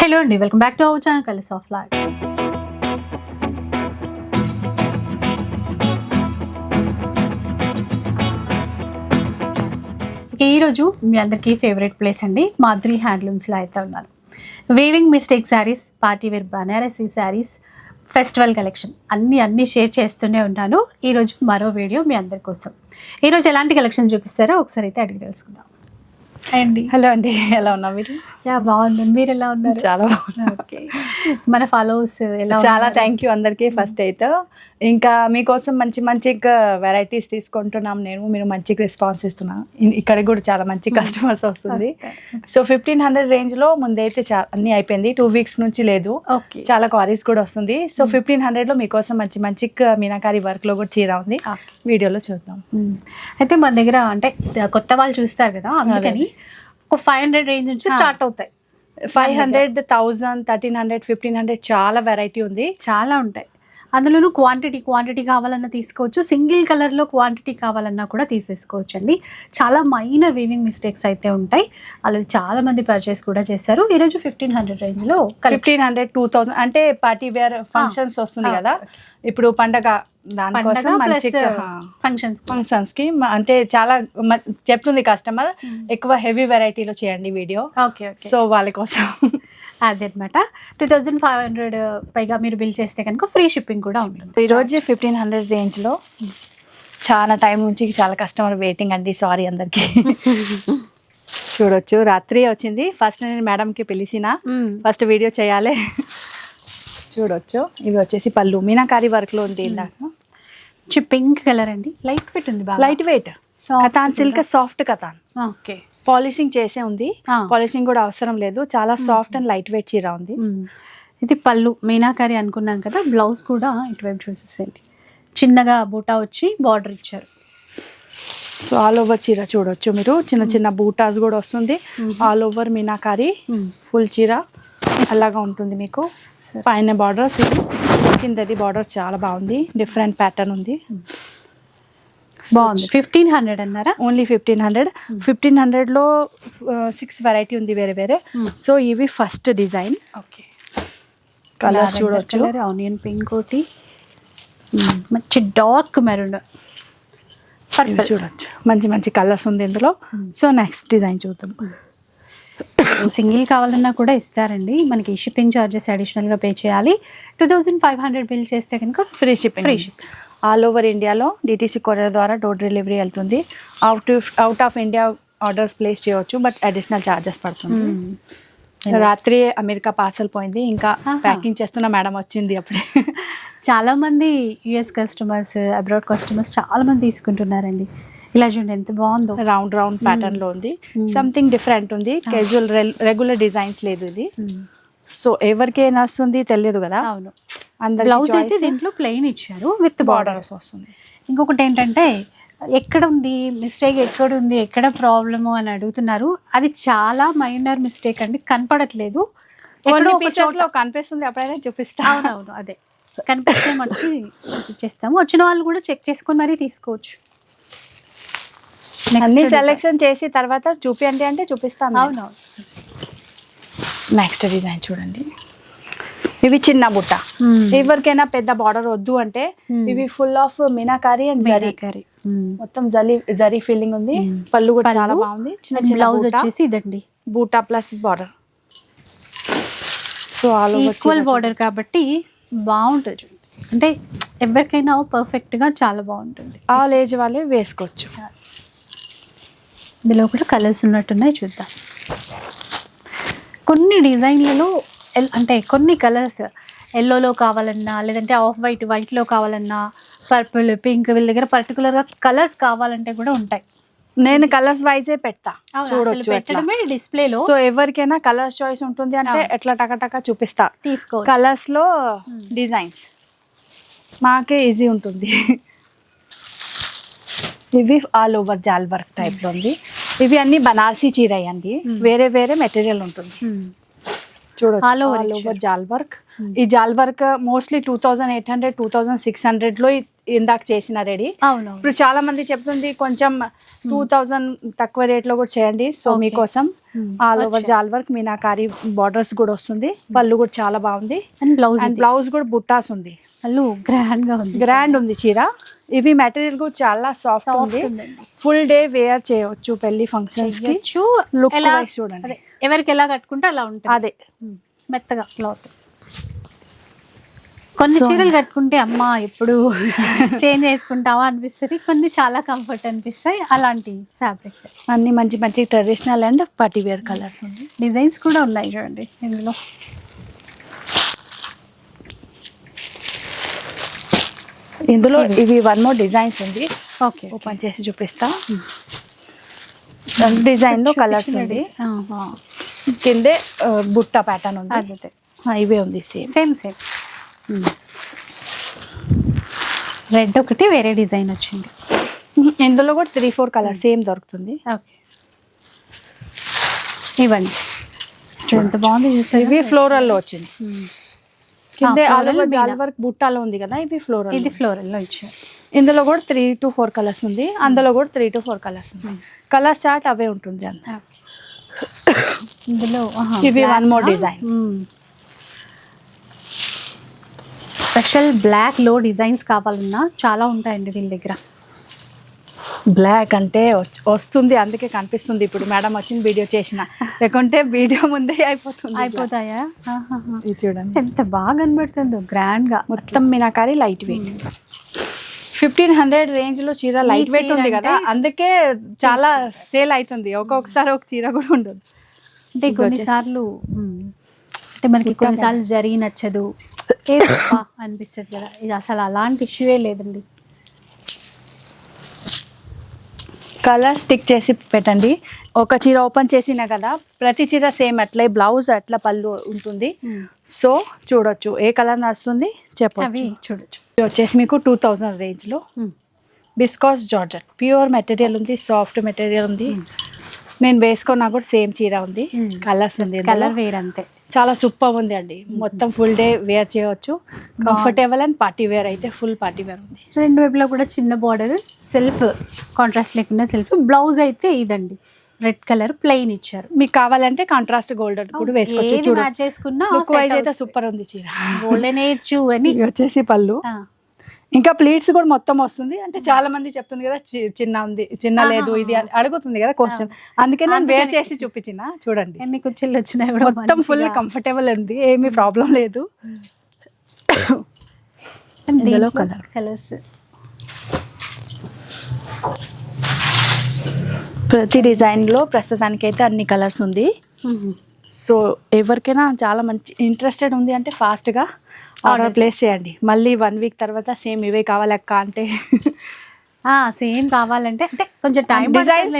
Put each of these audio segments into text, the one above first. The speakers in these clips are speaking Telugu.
హలో అండి welcome back to our channel కలిసి ఆఫ్ లైఫ్. ఈరోజు మీ అందరికీ ఫేవరెట్ ప్లేస్ అండి మాధురి హ్యాండ్లూమ్స్లో అయితే ఉన్నాను weaving mistake saris party wear Banarasi saris festival collection అన్ని అన్నీ షేర్ చేస్తూనే ఉన్నాను. ఈరోజు మరో వీడియో మీ అందరి కోసం. ఈరోజు ఎలాంటి కలెక్షన్ చూపిస్తారో ఒకసారి అయితే అడిగి తెలుసుకుందాం. అండి. హలో అండి ఎలా ఉన్నా మీరు? యా బాగున్నాను. మీరు ఎలా ఉన్నారు? చాలా ఓకే. మన ఫాలోవర్స్ ఎలా చాలా? థ్యాంక్ యూ అందరికీ ఫస్ట్ అయితే. ఇంకా మీకోసం మంచి మంచి వెరైటీస్ తీసుకుంటున్నాం నేను మీరు మంచి రెస్పాన్స్ ఇస్తున్నా. ఇక్కడ కూడా చాలా మంచి కస్టమర్స్ వస్తుంది. సో ఫిఫ్టీన్ హండ్రెడ్ రేంజ్లో ముందైతే అన్ని అయిపోయింది. టూ వీక్స్ నుంచి లేదు. చాలా క్వారీస్ కూడా వస్తుంది. సో ఫిఫ్టీన్ హండ్రెడ్లో మీకోసం మంచి మంచి మీనాకారి వర్క్లో కూడా చీర ఉంది. వీడియోలో చూద్దాం. మ్మ్. అయితే మన దగ్గర అంటే కొత్త వాళ్ళు చూస్తారు కదా అందుకని ఒక ఫైవ్ హండ్రెడ్ రేంజ్ నుంచి. స్టార్ట్ అవుతాయి. Five hundred thousand thirteen hundred fifteen hundred చాలా వెరైటీ ఉంది. చాలా ఉంటాయి. అందులోనూ క్వాంటిటీ క్వాంటిటీ కావాలన్నా తీసుకోవచ్చు. సింగిల్ కలర్లో క్వాంటిటీ కావాలన్నా కూడా తీసేసుకోవచ్చు అండి చాలా మైనర్ వీవింగ్ మిస్టేక్స్ అయితే ఉంటాయి. అలా చాలా మంది పర్చేస్ కూడా చేశారు. ఈరోజు ఫిఫ్టీన్ హండ్రెడ్ రేంజ్లో ఫిఫ్టీన్ హండ్రెడ్ టూ థౌసండ్ అంటే పార్టీ వేర్ ఫంక్షన్స్ వస్తుంది కదా. ఇప్పుడు పండగ ఫంక్షన్స్ ఫంక్షన్స్కి. అంటే చాలా చెప్తుంది కస్టమర్ ఎక్కువ హెవీ వెరైటీలో చేయండి వీడియో. సో వాళ్ళ కోసం. అదే అనమాట టూ థౌజండ్ ఫైవ్ హండ్రెడ్ పైగా మీరు బిల్ చేస్తే కనుక ఫ్రీ షిప్పింగ్ కూడా ఉంటుంది. ఈ రోజు ఫిఫ్టీన్ హండ్రెడ్ రేంజ్లో చాలా టైం నుంచి చాలా కస్టమర్ వెయిటింగ్ అండి. సారీ అందరికి. చూడొచ్చు. రాత్రి వచ్చింది. ఫస్ట్ నేను మేడంకి పిలిచిన. ఫస్ట్ వీడియో చేయాలి. చూడొచ్చు. ఇవి వచ్చేసి పళ్ళు. మీనాకారి వర్క్లో ఉంది ఇందాక. పింక్ కలర్ అండి. లైట్ వెయిట్ ఉంది బాగా. Light weight katan silk soft katan. Okay. Polishing చేసే ఉంది. పాలిషింగ్ కూడా అవసరం లేదు. చాలా సాఫ్ట్ అండ్ లైట్ వెయిట్ చీర ఉంది. ఇది పళ్ళు మీనాకారి అనుకున్నాం కదా బ్లౌజ్ కూడా ఇటువైపు చూసేసేయండి. చిన్నగా బూటా వచ్చి బార్డర్ ఇచ్చారు. సో ఆల్ ఓవర్ చీర చూడొచ్చు మీరు. చిన్న చిన్న బూటాస్ కూడా వస్తుంది. ఆల్ ఓవర్ మీనాకారి ఫుల్ చీర అలాగా ఉంటుంది మీకు. పైన బార్డర్ కిందది బార్డర్ చాలా బాగుంది. డిఫరెంట్ ప్యాటర్న్ ఉంది. బాగుంది. ఫిఫ్టీన్ హండ్రెడ్ అన్నారా? ఓన్లీ ఫిఫ్టీన్ హండ్రెడ్ ఫిఫ్టీన్ హండ్రెడ్లో సిక్స్ వెరైటీ ఉంది వేరే వేరే. సో ఇవి ఫస్ట్ డిజైన్ ఓకే కలర్స్ చూడొచ్చు. కలర్ ఆనియన్ పింక్ ఒకటి. మ్మ్. మంచి డార్క్ మెరూన్ ఇవి చూడొచ్చు. మంచి మంచి కలర్స్ ఉంది ఇందులో. సో నెక్స్ట్ డిజైన్ చూద్దాం. సింగిల్ కావాలన్నా కూడా ఇస్తారండి. మనకి షిప్పింగ్ ఛార్జెస్ అడిషనల్గా పే చేయాలి. Two thousand five hundred bill చేస్తే కనుక free shipping free free ship all over ఇండియాలో డిటీసీ కొరియర్ ద్వారా డోర్ డెలివరీ వెళ్తుంది. Out out of India orders place చేయవచ్చు బట్ అడిషనల్ ఛార్జెస్ పడుతుంది. రాత్రి అమెరికా పార్సల్ పోయింది ఇంకా. ప్యాకింగ్ చేస్తున్న మేడం వచ్చింది అప్పుడే. చాలా మంది యుఎస్ కస్టమర్స్ అబ్రాడ్ కస్టమర్స్ చాలా మంది తీసుకుంటున్నారండి. ఇలా చూడండి ఎంత బాగుందో. రౌండ్ రౌండ్ ప్యాటర్న్లో ఉంది. సంథింగ్ డిఫరెంట్ ఉంది. క్యాజువల్ రెగ్యులర్ డిజైన్స్ లేదు ఇది. సో ఎవరికి ఏం వస్తుంది తెలియదు కదా. అవును. బ్లౌజ్ అయితే దీంట్లో ప్లెయిన్ ఇచ్చారు విత్ బార్డర్ బార్డర్స్ వస్తుంది. ఇంకొకటి ఏంటంటే ఎక్కడ ఉంది మిస్టేక్ ఎక్కడ ఉంది ఎక్కడ ప్రాబ్లము అని అడుగుతున్నారు. అది చాలా మైనర్ మిస్టేక్ అండి కనపడట్లేదు. ఎక్కడో కొన్ని ఒక పీసెస్ చోట లో కనిపిస్తుంది అప్పుడైనా చూపిస్తా. అవునవును అదే. కనిపిస్తే మనకి ఇచ్చేస్తాము. వచ్చిన వాళ్ళు కూడా చెక్ చేసుకొని మరీ తీసుకోవచ్చు. అన్ని. సెలెక్షన్ చేసి తర్వాత చూపియండి అంటే చూపిస్తాను అవునవును. నెక్స్ట్ డిజైన్ చూడండి. ఇవి చిన్న బుట్ట. ఎవరికైనా పెద్ద బార్డర్ వద్దు అంటే. ఇవి full of meenakari and zari meenakari. మొత్తం జరీ జరీ ఫీలింగ్ ఉంది. పళ్ళు కూడా చాలా. బాగుంది. చిన్న చిన్న బ్లౌజ్. వచ్చేసి ఇదండి. Buta plus border so all equal border కాబట్టి బాగుంటుంది అంటే ఎవరికైనా perfect గా చాలా బాగుంటుంది. ఆల్ ఏజ్ వాళ్ళే వేసుకోవచ్చు. ఇందులో కూడా కలర్స్ ఉన్నట్టున్నాయి చూద్దాం. కొన్ని డిజైన్లలో అంటే కొన్ని కలర్స్ ఎల్లోలో కావాలన్నా లేదంటే ఆఫ్ వైట్ వైట్లో కావాలన్నా పర్పుల్ పింక్ వీళ్ళ దగ్గర పర్టికులర్గా కలర్స్ కావాలంటే కూడా ఉంటాయి. నేను కలర్స్ వైజే పెడతా. చూడొచ్చు పెట్టడమే డిస్ప్లేలో? సో ఎవరికైనా కలర్ చాయిస్ ఉంటుంది అంటే. ఎట్లా టక టక చూపిస్తా. తీసుకో కలర్స్లో డిజైన్స్. మాకే ఈజీ ఉంటుంది. ఇవి ఆల్ ఓవర్ జాల్ వర్క్ టైప్లో ఉంది. ఇవి అన్ని బనారసీ చీర అండి వేరే వేరే మెటీరియల్ ఉంటుంది. ఆల్. ఓవర్ జాల్ వర్క్ ఈ jaal work mostly two thousand eight hundred two thousand six హండ్రెడ్లో ఇందాక చేసిన రెడీ. అవును ఇప్పుడు చాలా మంది చెప్తుంది కొంచెం టూ థౌజండ్ తక్కువ రేట్లో కూడా చేయండి. సో. మీకోసం Hmm. ఆల్ ఓవర్ వచ్చాయి. జాల్ వర్క్ మీనాకారి బార్డర్స్ కూడా వస్తుంది. పళ్ళు కూడా చాలా బాగుంది. అండ్ బ్లౌజ్ అండ్ బ్లౌజ్ కూడా బుట్టాస్ ఉంది. గ్రాండ్గా ఉంది. గ్రాండ్ ఉంది చీర. ఇవి మెటీరియల్ కూడా చాలా సాఫ్ట్ ఉంది. ఫుల్ డే వేర్ చేయవచ్చు పెళ్ళి ఫంక్షన్స్కి. wise చూడండి. ఎవరికి ఎలా కట్టుకుంటే అలా ఉంటుంది. అదే. మెత్తగా క్లాత్. కొన్ని చీరలు కట్టుకుంటే అమ్మ ఎప్పుడు చేంజ్ చేసుకుంటావా అనిపిస్తుంది. కొన్ని చాలా కంఫర్ట్ అనిపిస్తాయి. అలాంటి ఫ్యాబ్రిక్ అన్ని మంచి మంచి traditional and party wear colours ఉంది డిజైన్స్ కూడా ఉన్నాయి చూడండి ఇందులో. ఇందులో ఇవి వన్ మోర్ డిజైన్స్ ఉంది. ఓకే ఓపెన్ చేసి చూపిస్తా. డిజైన్లో కలర్స్ ఉంది. కిందే బుట్ట ప్యాటర్న్ ఉంది. అదే ఇవే ఉంది సేమ్ సేమ్ సేమ్ రెడ్ ఒకటి వేరే డిజైన్ వచ్చింది. ఇందులో కూడా త్రీ ఫోర్ కలర్ సేమ్ దొరుకుతుంది. ఓకే ఇవ్వండి. ఎంత బాగుంది ఇవి ఫ్లోరల్లో వచ్చింది. కిందే ఆల్ జాల్ మీనా. వర్క్ బుట్టాలో ఉంది కదా ఇవి ఫ్లోరల్ ఇది ఫ్లోరల్లో ఇచ్చారు. ఇందులో కూడా త్రీ టు ఫోర్ కలర్స్ ఉంది. అందులో కూడా త్రీ టు ఫోర్ కలర్స్ ఉంది. కలర్ చార్ట్ అవే ఉంటుంది అంత. ఇందులో. స్పెషల్ బ్లాక్లో డిజైన్స్ కావాలన్నా చాలా ఉంటాయండి వీళ్ళ దగ్గర. బ్లాక్ అంటే వస్తుంది అందుకే కనిపిస్తుంది ఇప్పుడు. మేడం వచ్చిన వీడియో చేసిన. లేకుంటే వీడియో ముందే అయిపోతుంది అయిపోతాయా. ఇది చూడండి. ఎంత బాగా కనబడుతుందో గ్రాండ్గా. మొత్తం meenakari light weight fifteen hundred రేంజ్లో చీర లైట్ వెయిట్ ఉంది కదా అందుకే చాలా సేల్ అవుతుంది. ఒక్కొక్కసారి ఒక చీర కూడా ఉండదు. అంటే కొన్నిసార్లు. అంటే మనకి కొన్నిసార్లు జరిగి నచ్చదు అనిపిస్తుంది కదా. ఇది అసలు అలాంటి ఇష్యూవే లేదండి. కలర్ స్టిక్ చేసి పెట్టండి. ఒక చీర ఓపెన్ చేసినా కదా ప్రతి చీర సేమ్ అట్లే బ్లౌజ్ అట్లా పళ్ళు ఉంటుంది. సో చూడొచ్చు. ఏ కలర్ నడుస్తుంది అవి చెప్పచ్చు చూడొచ్చు. ఇది వచ్చేసి మీకు టూ థౌజండ్ రేంజ్లో. Viscose georgette. ప్యూర్ మెటీరియల్ ఉంది సాఫ్ట్ మెటీరియల్ ఉంది. నేను వేసుకున్నా కూడా సేమ్ చీర ఉంది. కలర్స్ ఉంది ఇందులో. కలర్ వేర్ అంతే. చాలా సూపర్ ఉంది అండి. మొత్తం ఫుల్ డే వేర్ చేయవచ్చు కంఫర్టబుల్ అండ్ పార్టీ వేర్ అయితే ఫుల్ పార్టీ వేర్ ఉంది. రెండు వైపులా కూడా చిన్న బార్డర్ సెల్ఫ్ కాంట్రాస్ట్ లేకుండా సెల్ఫ్ బ్లౌజ్ అయితే ఇదండి. రెడ్ కలర్ ప్లెయిన్ ఇచ్చారు. మీకు కావాలంటే కాంట్రాస్ట్ గోల్డ్ కూడా వేసుకోవచ్చు. మ్యాచ్ చేసుకున్నా లుక్ వైజ్ అయితే సూపర్ ఉంది చీర. గోల్డెన్ ఏజ్ అని. వచ్చేసి పళ్ళు. ఇంకా ప్లీట్స్ కూడా మొత్తం వస్తుంది. అంటే చాలా మంది చెప్తుంది కదా చిన్న ఉంది చిన్న లేదు ఇది అని అడుగుతుంది కదా క్వశ్చన్ అందుకే నేను వేర్. చేసి చూపించిన చూడండి. ఎన్ని కుర్చీలు వచ్చినాయి కూడా మొత్తం ఫుల్. కంఫర్టబుల్ ఉంది ఏమీ ప్రాబ్లం లేదు. colour. కలర్స్ ప్రతి డిజైన్లో ప్రస్తుతానికి అయితే అన్ని కలర్స్ ఉంది. సో ఎవరికైనా చాలా మంచి ఇంట్రెస్టెడ్ ఉంది అంటే ఫాస్ట్గా ఆర్డర్ ప్లేస్ చేయండి. మళ్ళీ వన్ వీక్ తర్వాత సేమ్ ఇవే కావాలక్క అంటే. సేమ్ కావాలంటే అంటే కొంచెం టైం డిజైన్స్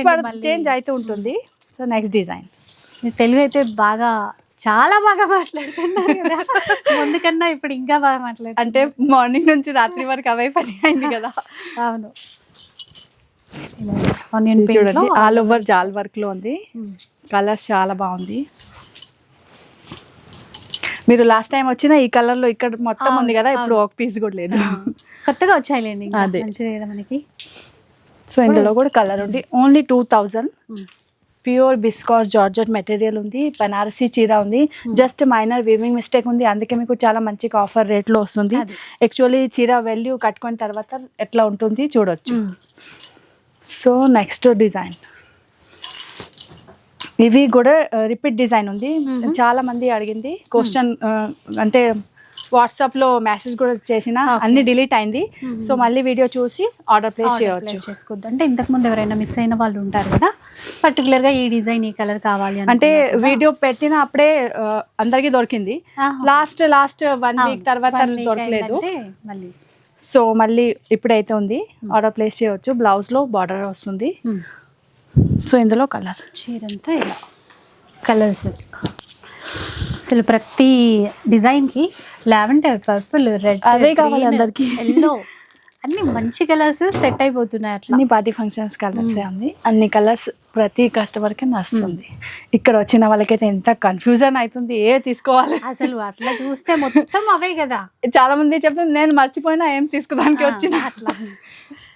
చేంజ్ అవుతూ ఉంటుంది. సో నెక్స్ట్ డిజైన్ తెలుగు అయితే బాగా చాలా బాగా మాట్లాడుతున్నారు కదా. ముందు కన్నా ఇప్పుడు ఇంకా బాగా మాట్లాడుతున్నారు. అంటే మార్నింగ్ నుంచి రాత్రి వరకు అవే పని అయింది కదా. అవును. ఆనియన్ చూడండి ఆల్ ఓవర్ జాల్ వర్క్లో ఉంది. కలర్స్ చాలా బాగుంది. మీరు లాస్ట్ టైం వచ్చిన ఈ కలర్లో ఇక్కడ మొత్తం ఉంది కదా ఇప్పుడు. ఒక పీస్ కూడా లేదు. కొత్తగా వచ్చాయిలేండి అదే. మనకి? సో ఇందులో కూడా కలర్ ఉంది. Only two thousand pure viscose georgette material ఉంది బనారసి చీర ఉంది. జస్ట్ మైనర్ వీవింగ్ మిస్టేక్ ఉంది. అందుకే మీకు చాలా మంచిగా ఆఫర్ రేట్లో వస్తుంది. యాక్చువల్లీ చీర వాల్యూ కట్టుకున్న తర్వాత ఎట్లా ఉంటుంది చూడొచ్చు. సో నెక్స్ట్ డిజైన్ ఇవి కూడా రిపీట్ డిజైన్ ఉంది. చాలా మంది అడిగింది. క్వశ్చన్ అంటే వాట్సాప్లో మెసేజ్ కూడా చేసిన. అన్ని డిలీట్ అయింది. సో మళ్ళీ వీడియో చూసి ఆర్డర్ ప్లేస్ చేయవచ్చు చేసుకోవద్దు. అంటే ఇంతకు ముందు ఎవరైనా మిస్ అయిన వాళ్ళు ఉంటారు కదా పర్టికులర్గా ఈ డిజైన్ ఈ కలర్ కావాలి అంటే. వీడియో పెట్టిన అప్పుడే అందరికీ దొరికింది. Last last one. వీక్ తర్వాత దొరకలేదు. మళ్ళీ. సో మళ్ళీ ఇప్పుడైతే ఉంది. ఆర్డర్ ప్లేస్ చేయవచ్చు బ్లౌజ్లో బార్డర్ వస్తుంది. సో ఇందులో కలర్. చీర అంతా ఇలా. కలర్స్ అసలు ప్రతి డిజైన్కి లావెండర్ పర్పుల్ రెడ్ అవే కావాలి అందరికీ. ఎల్లో అన్ని మంచి కలర్స్ సెట్ అయిపోతున్నాయి అట్లా. అన్ని పార్టీ ఫంక్షన్స్ కలర్స్ ఉంది. అన్ని కలర్స్ ప్రతి కస్టమర్కి నచ్చుతుంది ఇక్కడ వచ్చిన వాళ్ళకైతే ఎంత కన్ఫ్యూజన్ అవుతుంది ఏ తీసుకోవాలి. అసలు అట్లా చూస్తే మొత్తం అవే కదా. చాలా మంది చెప్తుంది నేను మర్చిపోయినా ఏం తీసుకుదానికి వచ్చిన? అట్లా.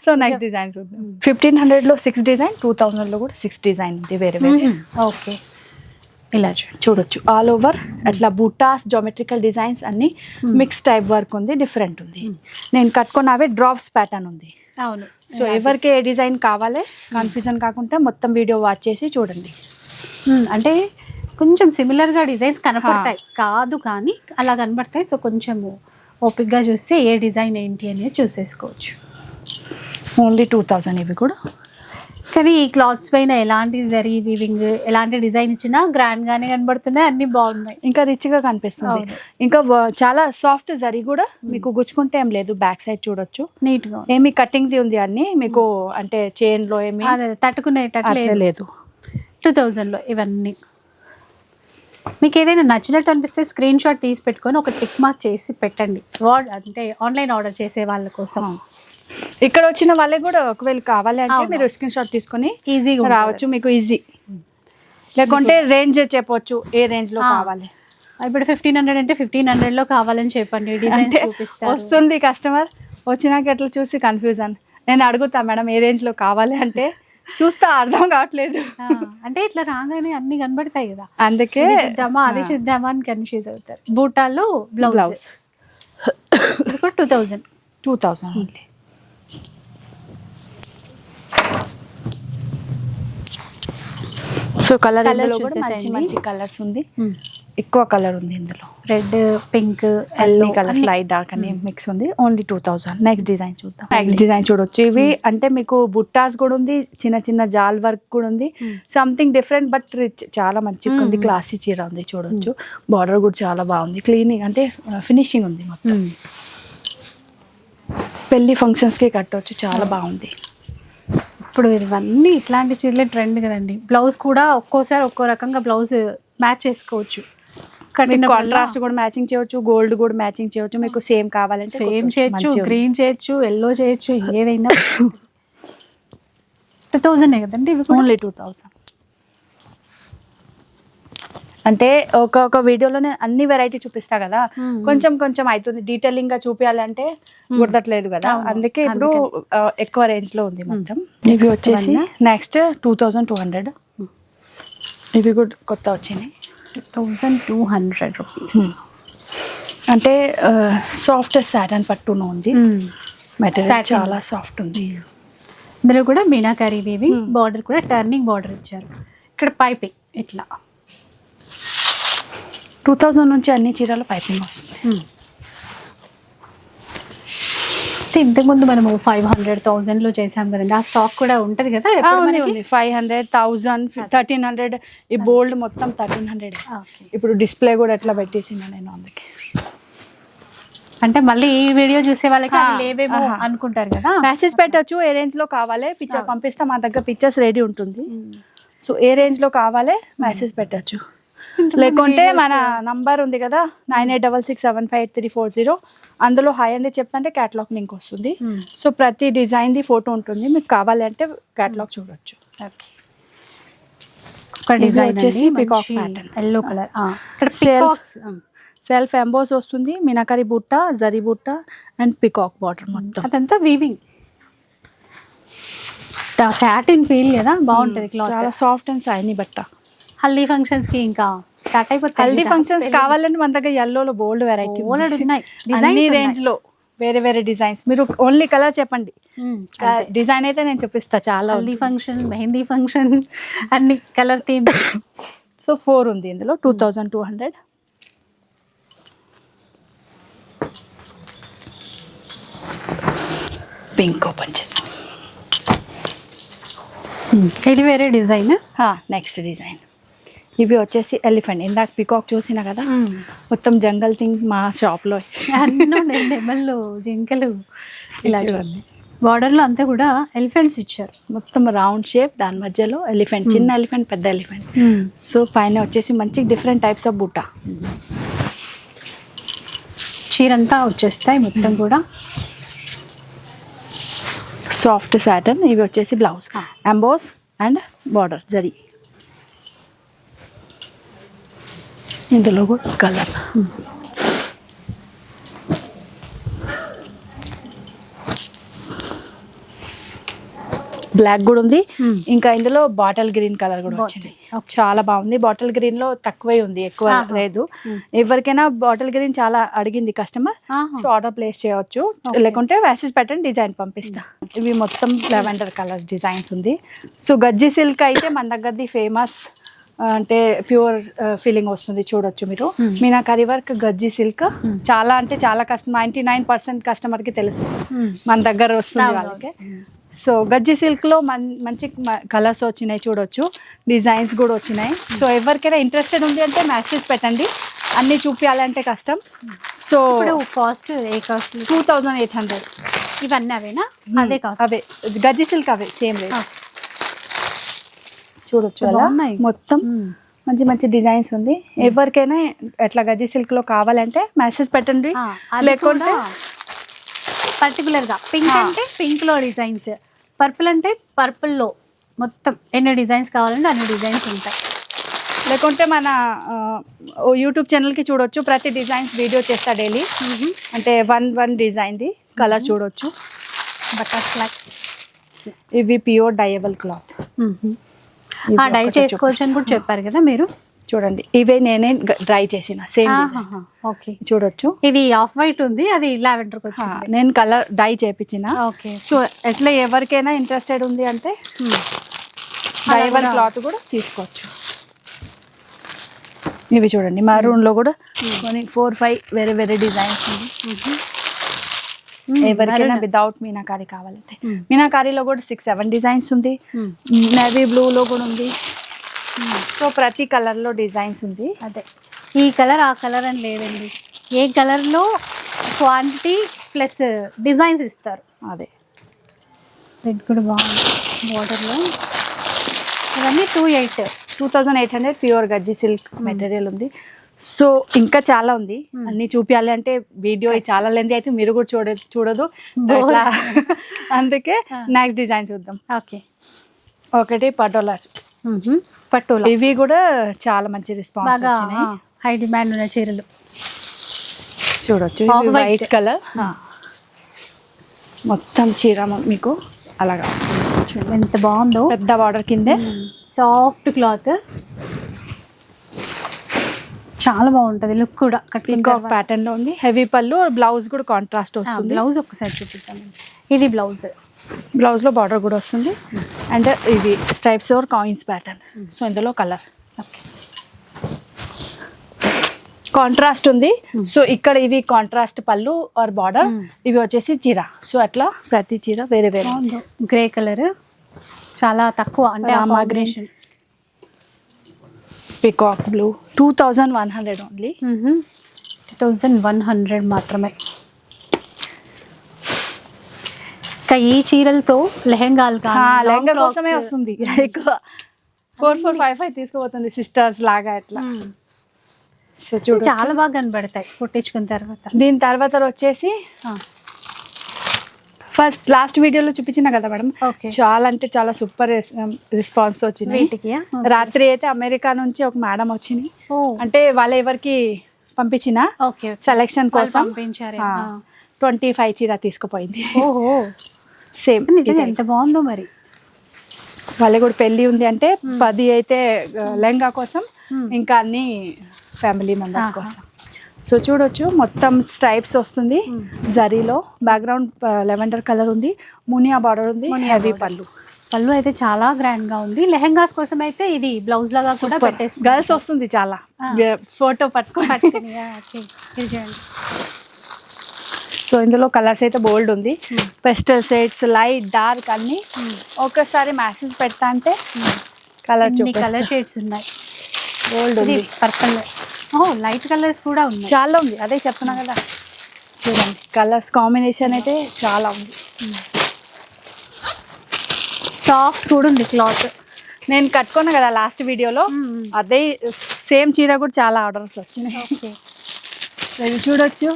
సో నెక్స్ట్ డిజైన్ చూద్దాం. ఫిఫ్టీన్ హండ్రెడ్లో సిక్స్ డిజైన్ టూ థౌసండ్లో కూడా సిక్స్ డిజైన్ ఉంది వేరే వేరే. ఓకే ఇలా చూడండి చూడొచ్చు. ఆల్ ఓవర్ అట్లా బుటాస్ జోమెట్రికల్ డిజైన్స్ అన్ని మిక్స్ టైప్ వర్క్ ఉంది డిఫరెంట్ ఉంది. నేను కట్టుకున్నవే డ్రాప్స్ ప్యాటర్న్ ఉంది. అవును. సో ఎవరికి ఏ డిజైన్ కావాలి కన్ఫ్యూజన్ కాకుండా మొత్తం వీడియో వాచ్ చేసి చూడండి. ఉమ్, అంటే కొంచెం సిమిలర్గా డిజైన్స్ కనపడతాయి. కాదు కానీ అలా కనపడతాయి. సో కొంచెము ఓపిక్గా చూస్తే ఏ డిజైన్ ఏంటి అనేది చూసేసుకోవచ్చు. ఓన్లీ టూ థౌజండ్ ఇవి కూడా. కానీ ఈ క్లాత్స్ పైన ఎలాంటి జరీ వీవింగ్ ఎలాంటి డిజైన్ ఇచ్చినా గ్రాండ్ గానే కనబడుతున్నాయి అన్ని బాగున్నాయి. ఇంకా రిచ్గా కనిపిస్తుంది. ఇంకా చాలా సాఫ్ట్ జరీ కూడా మీకు గుచ్చుకుంటే ఏం లేదు బ్యాక్ సైడ్ చూడొచ్చు. నీట్గా. ఏమి కటింగ్ ది ఉంది అన్ని మీకు అంటే చైన్లో ఏమి తట్టుకునేటట్లు అట్లా లేదు. టూ థౌజండ్లో ఇవన్నీ. మీకు ఏదైనా నచ్చినట్టు అనిపిస్తే స్క్రీన్ షాట్ తీసి పెట్టుకొని ఒక టిక్ మార్క్ చేసి పెట్టండి. వాడ్ అంటే ఆన్లైన్ ఆర్డర్ చేసే వాళ్ళ కోసం. ఇక్కడ వచ్చిన వాళ్ళకి కూడా ఒకవేళ కావాలి అంటే. మీరు స్క్రీన్ షాట్ తీసుకొని ఈజీగా రావచ్చు మీకు ఈజీ లేకుంటే రేంజ్ చెప్పొచ్చు ఏ రేంజ్లో. కావాలి. ఇప్పుడు ఫిఫ్టీన్ హండ్రెడ్ అంటే ఫిఫ్టీన్ హండ్రెడ్లో కావాలని చెప్పండి డిజైన్ వస్తుంది కస్టమర్ వచ్చినాక ఎట్లా చూసి కన్ఫ్యూజన్ నేను అడుగుతా మేడం ఏ రేంజ్లో కావాలి అంటే? చూస్తా అర్థం కావట్లేదు. అంటే ఇట్లా రాగానే అన్ని కనబడతాయి కదా. అందుకే చూద్దామా అది చూద్దామా అని కన్ఫ్యూజ్ అవుతారు. బూటాల్లో blouse two thousand two thousand so colour కూడా మంచి. మంచి కలర్స్ ఉంది. ఎక్కువ కలర్ ఉంది ఇందులో. Red pink yellow colours light dark అని మిక్స్ ఉంది. Only two thousand next design చూద్దాం. నెక్స్ట్ డిజైన్ చూడొచ్చు. ఇవి అంటే మీకు బుట్టాస్ కూడా ఉంది చిన్న చిన్న జాల్ వర్క్ కూడా ఉంది. సంథింగ్ డిఫరెంట్ బట్ రిచ్ చాలా మంచిగా ఉంది. క్లాసీ చీర ఉంది చూడొచ్చు. బార్డర్ కూడా చాలా బాగుంది. క్లీనింగ్ అంటే ఫినిషింగ్ ఉంది మొత్తం. పెళ్ళి ఫంక్షన్స్కి కట్టవచ్చు చాలా బాగుంది. ఇప్పుడు ఇవన్నీ ఇట్లాంటి చీరలే ట్రెండ్ కదండి బ్లౌజ్ కూడా ఒక్కోసారి ఒక్కో రకంగా బ్లౌజ్ మ్యాచ్ చేసుకోవచ్చు కట్టిన కాంట్రాస్ట్ కూడా మ్యాచింగ్ చేయొచ్చు గోల్డ్ కూడా మ్యాచింగ్ చేయొచ్చు మీకు సేమ్ కావాలంటే సేమ్. చేయొచ్చు. గ్రీన్ చేయొచ్చు ఎల్లో చేయొచ్చు ఏదైనా టూ థౌజండ్ కదండి ఇవి ఓన్లీ టూ థౌసండ్ అంటే ఒక ఒక వీడియోలో నేను అన్ని వెరైటీ చూపిస్తా కదా. కొంచెం కొంచెం అవుతుంది డీటెయిలింగ్గా చూపించాలంటే గుర్తట్లేదు కదా. అందుకే ఇప్పుడు ఎక్కువ రేంజ్లో ఉంది మొత్తం. ఇవి వచ్చేసి. Next two thousand two hundred ఇవి కూడా కొత్త వచ్చినాయి. థౌజండ్ టూ హండ్రెడ్ రూపీస్ అంటే సాఫ్ట్ సాటన్ పట్టున ఉంది. మెటీరియల్. చాలా సాఫ్ట్ ఉంది. ఇందులో కూడా మీనాకారి వీవింగ్ బార్డర్ కూడా టర్నింగ్ బార్డర్ ఇచ్చారు. ఇక్కడ పైపింగ్ ఇట్లా. టూ థౌజండ్ నుంచి అన్ని చీరల పైపింగ్ వస్తుంది ఇంతకుముందు మనము ఫైవ్ హండ్రెడ్ థౌజండ్లో చేసాం కదండి. ఆ స్టాక్ కూడా ఉంటది కదా ఉంది five hundred thousand thirteen hundred ఈ బోల్డ్ మొత్తం థర్టీన్ హండ్రెడ్. ఇప్పుడు డిస్ప్లే కూడా ఎట్లా పెట్టేసిందా నేను అందుకే. అంటే మళ్ళీ ఈ వీడియో చూసే వాళ్ళకి లేవేమో. అనుకుంటారు కదా. మెసేజ్ పెట్టచ్చు ఏ రేంజ్లో కావాలి పిక్చర్ పంపిస్తే మా దగ్గర పిక్చర్స్ రెడీ ఉంటుంది. సో ఏ రేంజ్లో కావాలి మెసేజ్ పెట్టచ్చు. లేకుంటే మన నంబర్ ఉంది కదా nine eight double six seven five eight three four zero. అందులో హై అండ్ చెప్తుంటే క్యాటలాగ్ లింక్ వస్తుంది. Hmm. సో ప్రతి డిజైన్ ది ఫోటో ఉంటుంది. మీకు కావాలి అంటే క్యాటలాగ్ చూడొచ్చు. ఓకే ఒక ఇది డిజైన్ వచ్చేసి peacock pattern. ఎల్లో కలర్ ఇక్కడ సెల్ఫ్ ఎంబోస్ వస్తుంది మినకరి బుట్ట జరీ బుట్ట అండ్ పికాక్ బార్డర్ మొత్తం. అదంతా వీవింగ్ సాటిన్ ఫీల్ కదా బాగుంటది క్లాత్ చాలా సాఫ్ట్ అండ్ షైనీ బట్ట. హల్దీ ఫంక్షన్స్కి ఇంకా స్టార్ట్ అయిపోతాయి హల్దీ. ఫంక్షన్స్ కావాలంటే మన దగ్గర ఎల్లోలో బోల్డ్ వెరైటీ బోలెడు ఉన్నాయి. అన్ని ఉన్నాయి. రేంజ్లో వేరే వేరే డిజైన్స్ మీరు ఓన్లీ కలర్ చెప్పండి. డిజైన్ అయితే నేను చూపిస్తా చాలా హల్దీ ఫంక్షన్ మెహందీ ఫంక్షన్ అన్ని కలర్ థీమ్ సో ఫోర్ ఉంది ఇందులో two thousand two hundred pink open చేద్దాం. ఇది వేరే డిజైన్ నెక్స్ట్ డిజైన్ ఇవి వచ్చేసి ఎలిఫెంట్. ఇందాక పికాక్ చూసిన కదా? మొత్తం జంగల్ థింగ్ మా షాప్లో. నెమళ్ళు జింకలు ఇలా చూడండి. బార్డర్లో అంతా కూడా ఎలిఫెంట్స్ ఇచ్చారు. మొత్తం రౌండ్ షేప్ దాని మధ్యలో ఎలిఫెంట్ చిన్న ఎలిఫెంట్ పెద్ద ఎలిఫెంట్. సో పైన వచ్చేసి మంచి డిఫరెంట్ టైప్స్ ఆఫ్ బుట్ట. చీరంతా వచ్చేస్తాయి మొత్తం కూడా. సాఫ్ట్ సాటన్ ఇవి వచ్చేసి blouse. Emboss and border zari. ఇందులో కూడా కలర్. బ్లాక్ కూడా ఉంది. Hmm. ఇంకా ఇందులో బాటిల్ గ్రీన్ కలర్ కూడా వచ్చింది. చాలా బాగుంది. బాటిల్ గ్రీన్లో తక్కువే ఉంది ఎక్కువ. లేదు. ఎవరికైనా బాటిల్ గ్రీన్ చాలా అడిగింది కస్టమర్. సో ఆర్డర్ ప్లేస్ చేయవచ్చు. లేకుంటే వ్యాసెస్ ప్యాటర్న్ డిజైన్ పంపిస్తా. ఇవి మొత్తం లెవెండర్ కలర్స్ డిజైన్స్ ఉంది. సో గజ్జి సిల్క్ అయితే మన దగ్గరది ఫేమస్ అంటే ప్యూర్ ఫీలింగ్ వస్తుంది చూడొచ్చు మీరు. Meenakari work gajji silk. చాలా అంటే చాలా కస్టమర్ నైంటీ నైన్ పర్సెంట్ కస్టమర్కి తెలుసు. మన దగ్గర వస్తుంది. వాళ్ళకి. సో గజ్జి సిల్క్లో మన్ మంచి కలర్స్ వచ్చినాయి చూడొచ్చు. డిజైన్స్ కూడా వచ్చినాయి. సో ఎవరికైనా ఇంట్రెస్టెడ్ ఉంది అంటే మెసేజ్ పెట్టండి. అన్నీ చూపించాలంటే కష్టం. సో కాస్ట్ ఏ cost? Two thousand eight hundred. ఇవన్నీ అవేనా? అదే కాస్ట్? అవే. గజ్జి సిల్క్ అవే సేమ్ రేట్. చూడొచ్చు అలా. మొత్తం మంచి మంచి డిజైన్స్ ఉంది. ఎవరికైనా ఎట్లా గజ్జి సిల్క్లో కావాలంటే మెసేజ్ పెట్టండి. లేకుంటే పర్టికులర్గా పింక్. అంటే పింక్లో డిజైన్స్ పర్పుల్ అంటే పర్పుల్లో మొత్తం ఎన్ని డిజైన్స్ కావాలంటే అన్ని డిజైన్స్ ఉంటాయి. లేకుంటే మన యూట్యూబ్ ఛానల్కి చూడొచ్చు. ప్రతి డిజైన్స్ వీడియో చేస్తా డైలీ. అంటే వన్ వన్ డిజైన్ది కలర్ చూడొచ్చు. బటర్ఫ్లై. ఇవి ప్యూర్ డయబుల్ క్లాత్. డై చేసుకోవచ్చు అని కూడా చెప్పారు కదా మీరు? చూడండి. ఇవే నేనే డ్రై చేసిన సేమ్ ఓకే. చూడొచ్చు. ఇది ఆఫ్ వైట్ ఉంది అది లావెండర్ వచ్చింది. నేను కలర్ డై చేపించిన. ఓకే. సో ఎట్లా ఎవరికైనా ఇంట్రెస్టెడ్ ఉంది అంటే డైవర్ కూడా- క్లాత్ కూడా తీసుకోవచ్చు. ఇవి చూడండి మరూన్లో కూడా కొన్ని ఫోర్ ఫైవ్ వేరే వేరే డిజైన్స్ ఉంది. ఎవరికైనా వితౌట్ మీనాకారి కావాలంటే. Hmm. మీనాకారిలో కూడా సిక్స్ సెవెన్ డిజైన్స్ ఉంది. నేవీ బ్లూలో కూడా ఉంది. సో ప్రతి కలర్లో డిజైన్స్ ఉంది. అదే. ఈ కలర్ ఆ కలర్ అని లేదండి. ఏ కలర్లో క్వాంటిటీ ప్లస్ డిజైన్స్ ఇస్తారు. అదే. రెడ్ కూడా బాగుంది. బార్డర్లో ఇవన్నీ two eight two thousand eight hundred pure gajji silk material ఉంది. సో ఇంకా చాలా ఉంది. అన్ని చూపించాలి అంటే వీడియో చాలా లెంది అయితే మీరు కూడా చూడ చూడదు. అందుకే నెక్స్ట్ డిజైన్ చూద్దాం. ఓకే ఒకటి పటోలా. పట్టులో ఇవి కూడా చాలా మంచి రెస్పాన్స్ హై డిమాండ్ ఉన్న చీరలు. చూడొచ్చు. వైట్ కలర్ మొత్తం చీర మీకు అలాగా వస్తుంది. ఎంత బాగుందో. పెద్ద బార్డర్ కిందే. సాఫ్ట్ క్లాత్ చాలా బాగుంటది. లుక్ కూడా పీకాక్ ప్యాటర్న్లో ఉంది. హెవీ పళ్ళు బ్లౌజ్ కూడా కాంట్రాస్ట్ వస్తుంది. బ్లౌజ్ ఒక్కసారి చూపిస్తాను ఇది బ్లౌజ్ బ్లౌజ్లో బార్డర్ కూడా వస్తుంది. అండ్ ఇది stripes or coins pattern so ఇందులో కలర్ కాంట్రాస్ట్ ఉంది. సో ఇక్కడ ఇవి కాంట్రాస్ట్ పళ్ళు ఆర్ బార్డర్ ఇవి వచ్చేసి చీర. సో అట్లా ప్రతి చీర వేరే వేరే. గ్రే కలర్ చాలా తక్కువ అంటే green. Peacock blue two thousand one hundred only two thousand one hundred మాత్రమే. ఇంకా ఈ చీరలతో లెహెంగాలు కానీ లెహంగా కోసమే వస్తుంది. ఎక్కువ. ఫోర్ ఫోర్ ఫైవ్ ఫైవ్ తీసుకుపోతుంది సిస్టర్స్ లాగా మ్మ్. సో చూడు చాలా బాగా కనబడతాయి కుట్టించుకున్న తర్వాత. దీని తర్వాత వచ్చేసి ఫస్ట్ లాస్ట్ వీడియోలో చూపించిన కదా మేడం? చాలా అంటే చాలా సూపర్ రెస్పాన్స్ వచ్చింది. వీటికి రాత్రి అయితే అమెరికా నుంచి ఒక మేడం వచ్చింది. అంటే వాళ్ళు ఎవరికి పంపించిన సెలెక్షన్ కోసం పంపించారు. ట్వంటీ ఫైవ్ చీర తీసుకుపోయింది. సేమ్ నిజంగా ఎంత బాగుందో మరి. వాళ్ళకి కూడా పెళ్ళి ఉంది అంటే పది అయితే ఆ, లెహంగా కోసం. ఇంకా అన్ని ఫ్యామిలీ మెంబర్స్. కోసం. సో చూడొచ్చు మొత్తం స్ట్రైప్స్ వస్తుంది. జరీలో బ్యాక్గ్రౌండ్ లెవెండర్ కలర్ ఉంది. మునియా బార్డర్ ఉంది. హెవీ. పళ్ళు. పళ్ళు అయితే చాలా గ్రాండ్గా ఉంది. లెహెంగాస్ కోసం అయితే ఇది బ్లౌజ్ లాగా కూడా పెట్టేసి గర్ల్స్ వస్తుంది చాలా. ఫోటో పట్టుకో పట్టుకుని ఓకే ఇది చూడండి. సో ఇందులో కలర్స్ అయితే బోల్డ్ ఉంది. పెస్టల్ సెట్స్ లైట్ డార్క్ అన్ని ఒకసారి మ్యాసెస్ పెడతా అంటే కలర్ కలర్ షేడ్స్ ఉన్నాయి. బోల్డ్ ఉంది. పర్పుల్ ఓ లైట్ కలర్స్ కూడా ఉన్నాయి. చాలా ఉంది. అదే చెప్తున్నా కదా. చూడండి కలర్స్ కాంబినేషన్ అయితే చాలా ఉంది. సాఫ్ట్ కూడా ఉంది క్లాత్. నేను కట్టుకున్నా కదా లాస్ట్ వీడియోలో. అదే సేమ్ చీర కూడా చాలా ఆర్డర్స్ వచ్చినాయి. చూడొచ్చు.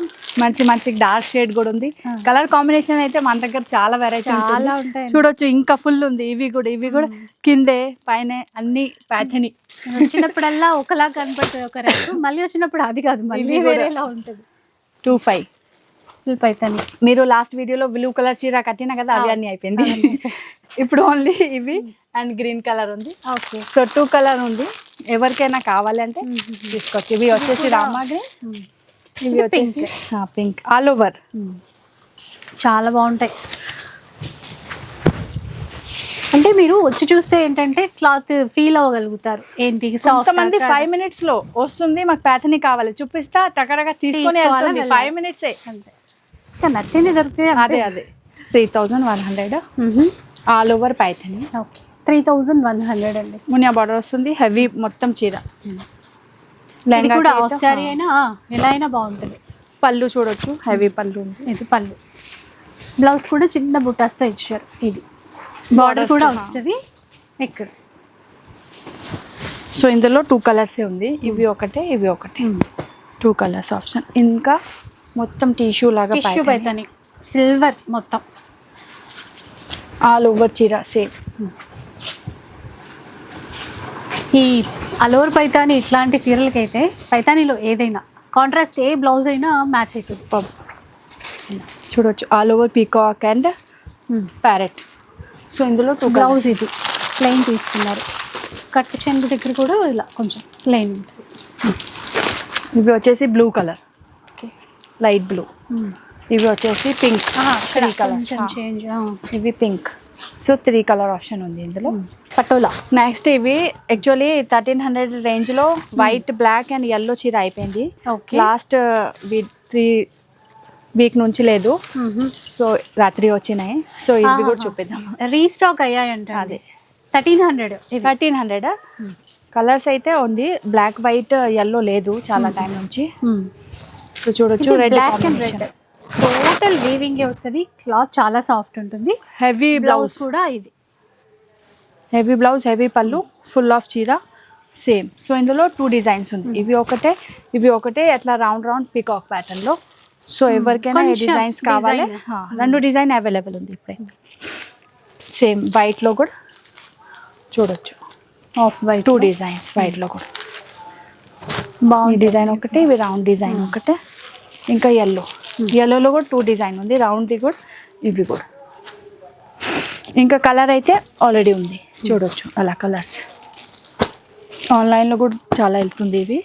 మంచి మంచి డార్క్ షేడ్ కూడా ఉంది. కలర్ కాంబినేషన్ అయితే మన దగ్గర చాలా వెరైటీ చాలా ఉంటాయి చూడొచ్చు ఇంకా ఫుల్ ఉంది. ఇవి కూడా ఇవి కూడా కిందే పైన అన్ని ప్యాటర్న్ వచ్చినప్పుడల్లా ఒకలా కనపడుతుంది ఒక రేటు మళ్ళీ వచ్చినప్పుడు అది కాదు మళ్ళీ. వేరేలా ఉంటుంది. Two five. ఫుల్ పైతాని మీరు లాస్ట్ వీడియోలో బ్లూ కలర్ చీర కట్టినా కదా అవి అన్ని అయిపోయింది. ఇప్పుడు ఓన్లీ ఇవి అండ్ గ్రీన్ కలర్ ఉంది. ఓకే. సో టూ కలర్ ఉంది. ఎవరికైనా కావాలంటే తీసుకోవచ్చు. ఇవి వచ్చేసి రామా గ్రీన్ ఇవి వచ్చేసి పింక్. ఆల్ ఓవర్ చాలా బాగుంటాయి. అంటే మీరు వచ్చి చూస్తే ఏంటంటే క్లాత్ ఫీల్ అవ్వగలుగుతారు. ఏంటి? కొంతమంది ఫైవ్ మినిట్స్లో వస్తుంది మాకు ప్యాటర్న్ కావాలి. చూపిస్తా టకరగా తీసుకొని. ఫైవ్ మినిట్స్ నచ్చింది దొరికితే అదే అదే. Three thousand one hundred all over Paithani okay. Three thousand one hundred అండి. మునియా బార్డర్ వస్తుంది హెవీ మొత్తం చీర. కూడా శారీ అయినా ఎలా అయినా బాగుంటుంది. పళ్ళు చూడొచ్చు హెవీ పళ్ళు. ఇది పళ్ళు. బ్లౌజ్ కూడా చిన్న బుట్టాస్తో ఇచ్చారు ఇది. బార్డర్ కూడా వస్తుంది. ఇక్కడ. సో ఇందులో టూ కలర్సే ఉంది. ఇవి ఒకటే ఇవి ఒకటే. టూ కలర్స్ ఆప్షన్ ఇంకా మొత్తం టిష్యూ లాగా టిష్యూ పైతాని. సిల్వర్ మొత్తం. ఆల్ ఓవర్ చీర సేమ్ ఈ అలోర్ పైతాని ఇట్లాంటి చీరలకైతే పైతానీలో ఏదైనా కాంట్రాస్ట్ ఏ బ్లౌజ్ అయినా మ్యాచ్ అవుతుంది చూడొచ్చు. All over peacock and parrot so ఇందులో టూ బ్లౌజ్ ఇది. ప్లెయిన్ తీసుకున్నారు. కట్టు చెంగు దగ్గర కూడా ఇలా కొంచెం ప్లెయిన్ ఉంటుంది. ఇవి వచ్చేసి blue colour okay. Light blue ఇవి వచ్చేసి పింక్ త్రీ కలర్స్ కొంచెం చేంజ్ ఇవి pink so three colour option ఉంది ఇందులో. పటోలా నెక్స్ట్ ఇవి యాక్చువల్లీ థర్టీన్ హండ్రెడ్ రేంజ్లో వైట్ బ్లాక్ అండ్ ఎల్లో చీర అయిపోయింది. లాస్ట్ త్రీ వీక్ నుంచి లేదు. సో రాత్రి వచ్చినాయి. సో ఇవి కూడా చూపిద్దాం. రీస్టాక్ అయ్యాయంట అదే. Thirteen hundred. Thirteen hundred. Colours అయితే ఉంది. బ్లాక్ వైట్ ఎల్లో లేదు చాలా టైం నుంచి. సో చూడొచ్చు red black and red total weaving వస్తుంది? క్లాత్ చాలా సాఫ్ట్ ఉంటుంది. హెవీ బ్లౌజ్ కూడా ఇది. హెవీ బ్లౌజ్ హెవీ పళ్ళు ఫుల్ ఆఫ్ చీర సేమ్ సో ఇందులో టూ డిజైన్స్ ఉంది. ఇవి ఒకటే ఇవి ఒకటే అట్లా రౌండ్ రౌండ్ పికాక్ ప్యాటర్న్లో. సో ఎవరికైనా ఏ డిజైన్స్ కావాలి. హా, రెండు డిజైన్ అవైలబుల్ ఉంది ఇప్పుడే. సేమ్ వైట్లో కూడా చూడొచ్చు. ఆఫ్ వైట్ టూ డిజైన్స్ వైట్లో కూడా. బాగుంది. డిజైన్ ఒకటే ఇవి రౌండ్ డిజైన్ ఒకటే ఇంకా ఎల్లో ఎల్లోలో కూడా టూ డిజైన్ ఉంది రౌండ్ది కూడా ఇవి కూడా. ఇంకా కలర్ అయితే ఆల్రెడీ ఉంది. చూడొచ్చు అలా కలర్స్ ఆన్లైన్లో కూడా చాలా వెళ్తుంది ఇవి.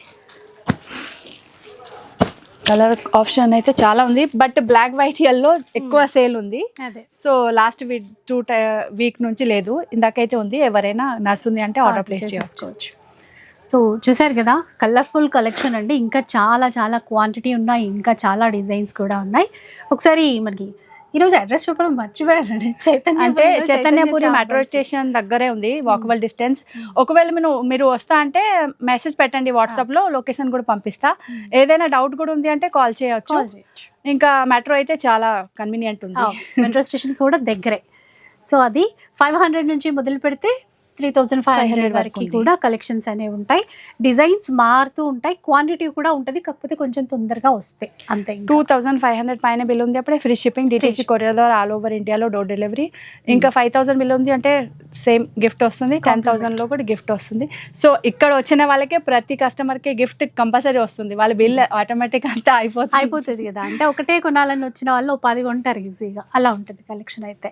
కలర్ ఆప్షన్ అయితే చాలా ఉంది. బట్ బ్లాక్ వైట్ ఎల్లో ఎక్కువ సేల్ ఉంది. అదే. So last week two week నుంచి లేదు. ఇందాకైతే ఉంది. ఎవరైనా నర్సుంది అంటే ఆర్డర్ ప్లేస్ చేసుకోవచ్చు. సో చూసారు కదా కలర్ఫుల్ కలెక్షన్ అండి. ఇంకా చాలా చాలా క్వాంటిటీ ఉన్నాయి. ఇంకా చాలా డిజైన్స్ కూడా ఉన్నాయి. ఒకసారి మనకి ఈరోజు అడ్రస్ చెప్పడం మర్చిపోయానండి చైతన్య అంటే చైతన్యపురి మెట్రో స్టేషన్ దగ్గరే ఉంది వాకబుల్ డిస్టెన్స్ ఒకవేళ మీరు మీరు వస్తా అంటే మెసేజ్ పెట్టండి వాట్సాప్లో లొకేషన్ కూడా పంపిస్తా. ఏదైనా డౌట్ కూడా ఉంది అంటే కాల్ చేయొచ్చు. ఇంకా మెట్రో అయితే చాలా కన్వీనియంట్ ఉంది. మెట్రో స్టేషన్ కూడా దగ్గరే. సో అది ఫైవ్ హండ్రెడ్ నుంచి మొదలు పెడితే త్రీ థౌజండ్ ఫైవ్ హండ్రెడ్ వరకు. కూడా కలెక్షన్స్ అనేవి ఉంటాయి. డిజైన్స్ మారుతూ ఉంటాయి. క్వాంటిటీ కూడా ఉంటుంది. కాకపోతే కొంచెం తొందరగా వస్తాయి. అంతే. టూ థౌసండ్ ఫైవ్ హండ్రెడ్ పైన బిల్ ఉంది. అప్పుడే ఫ్రీ షిప్పింగ్ డిటీసీ కొరియర్ ద్వారా ఆల్ ఓవర్ ఇండియాలో డోర్ డెలివరీ ఇంకా ఫైవ్ థౌసండ్ బిల్ ఉంది అంటే సేమ్ గిఫ్ట్ వస్తుంది. టెన్ థౌసండ్లో కూడా గిఫ్ట్ వస్తుంది. సో ఇక్కడ వచ్చిన వాళ్ళకే ప్రతి కస్టమర్కి గిఫ్ట్ కంపల్సరీ వస్తుంది. వాళ్ళ బిల్ ఆటోమేటిక్ అంతా అయిపోతుంది. అయిపోతుంది కదా. అంటే ఒకటే కొనాలని వచ్చిన వాళ్ళు పది కొంటారు ఈజీగా అలా ఉంటుంది కలెక్షన్ అయితే.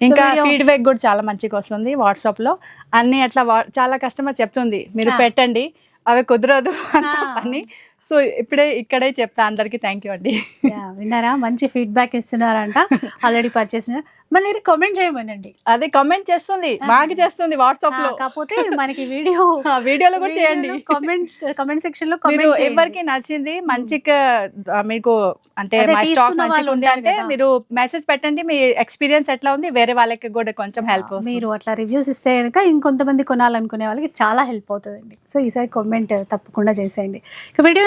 ఇంకా ఫీడ్బ్యాక్ కూడా చాలా మంచిగా వస్తుంది వాట్సాప్లో అన్ని అట్లా చాలా కస్టమర్ చెప్తుంది మీరు. పెట్టండి అవి కుదరదు అంత. పని సో ఇప్పుడే ఇక్కడే చెప్తా అందరికి థ్యాంక్ యూ అండి. విన్నారా? మంచి ఫీడ్బ్యాక్ ఇస్తున్నారంట. ఆల్రెడీ పర్చేస్ మళ్ళీ కామెంట్ చేయమనండి. అదే కమెంట్ చేస్తుంది. బాగా చేస్తుంది వాట్సాప్లో. కాకపోతే మనకి వీడియో వీడియోలో కూడా చేయండి. కామెంట్ కామెంట్ సెక్షన్లో మీరు ఎవరికి నచ్చింది మంచిగా మీకు అంటే మా స్టాక్ మంచిగా ఉంది అంటే. మీరు మెసేజ్ పెట్టండి. మీ ఎక్స్పీరియన్స్ ఎట్లా ఉంది? వేరే వాళ్ళకి కూడా కొంచెం హెల్ప్ మీరు అట్లా రివ్యూస్ ఇస్తే కనుక ఇంకొంతమంది కొనాలనుకునే వాళ్ళకి చాలా హెల్ప్ అవుతుందండి. సో ఈసారి కామెంట్ తప్పకుండా చేసేయండి. ఇక వీడియో